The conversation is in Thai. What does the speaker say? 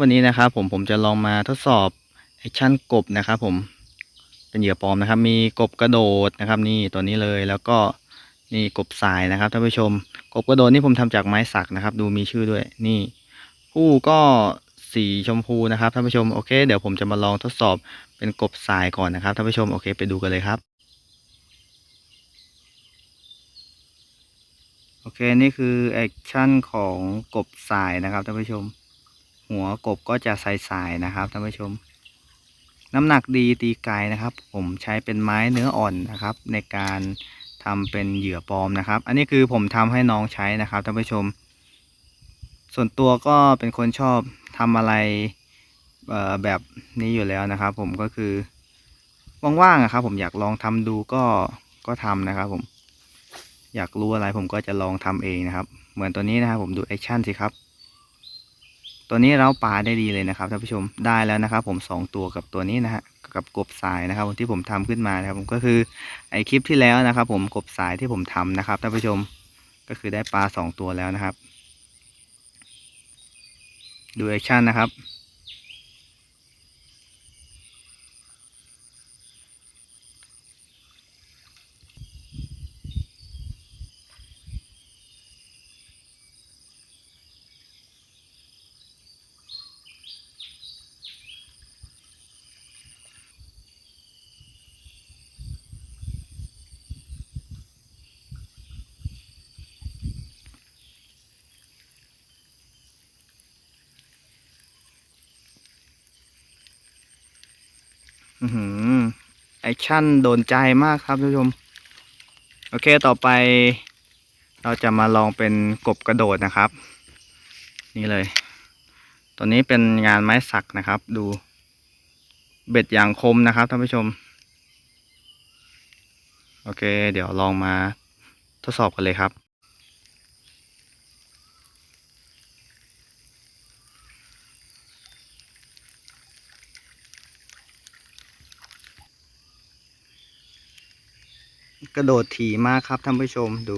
วันนี้นะครับผมผมจะลองมาทดสอบแอคชั่นกบนะครับผมเป็นเหยื่อปลอมนะครับ มีกบกระโดดนะครับ นี่ตัวนี้เลยแล้วก็นี่กบสายนะครับท่านผู้ชม กบกระโดดนี่ผมทำจากไม้สักนะครับ ดูมีชื่อด้วยนี่ ผู้ก็สีชมพูนะครับท่านผู้ชมโอเค เดี๋ยวผมจะมาลองทดสอบเป็นกบสายก่อนนะครับท่านผู้ชมโอเค ไปดูกันเลยครับ โอเคนี่คือแอคชั่นของกบสายนะครับท่านผู้ชม หัวกบก็จะใสๆนะครับท่านผู้ชม น้ำหนักดีตีไกลนะครับ ผมใช้เป็นไม้เนื้ออ่อนนะครับ ในการทำเป็นเหยื่อปลอมนะครับ อันนี้คือผมทำให้น้องใช้นะครับท่านผู้ชม ส่วนตัวก็เป็นคนชอบทำอะไรแบบนี้อยู่แล้วนะครับ ผมก็คือว่างๆอะครับ ผมอยากลองทำดูก็ก็ทำนะครับ ผม อยากรู้อะไรผมก็จะลองทำเองนะครับ เหมือนตัวนี้นะครับ ผมดูแอคชั่นสิครับ ตัวนี้เราปลาได้ดีเลยนะครับท่านผู้ชมได้แล้วนะครับ ผมสองตัวกับตัวนี้นะฮะกับกบสายนะครับที่ผมทำขึ้นมานะครับผมก็คือไอคลิปที่แล้วนะครับ ผมกบสายที่ผมทำนะครับท่านผู้ชมก็คือได้ปลาสองตัวแล้วนะครับ ดูแอคชั่นนะครับ อือหือแอคชั่นโดนใจมากครับท่านผู้ชม โอเคต่อไป เราจะมาลองเป็นกบกระโดดนะครับ นี่เลย ตัวนี้เป็นงานไม้สักนะครับ ดูเบ็ดอย่างคมนะครับท่านผู้ชม โอเค เดี๋ยวลองมาทดสอบกันเลยครับ กระโดดถี่มากครับท่านผู้ชมดู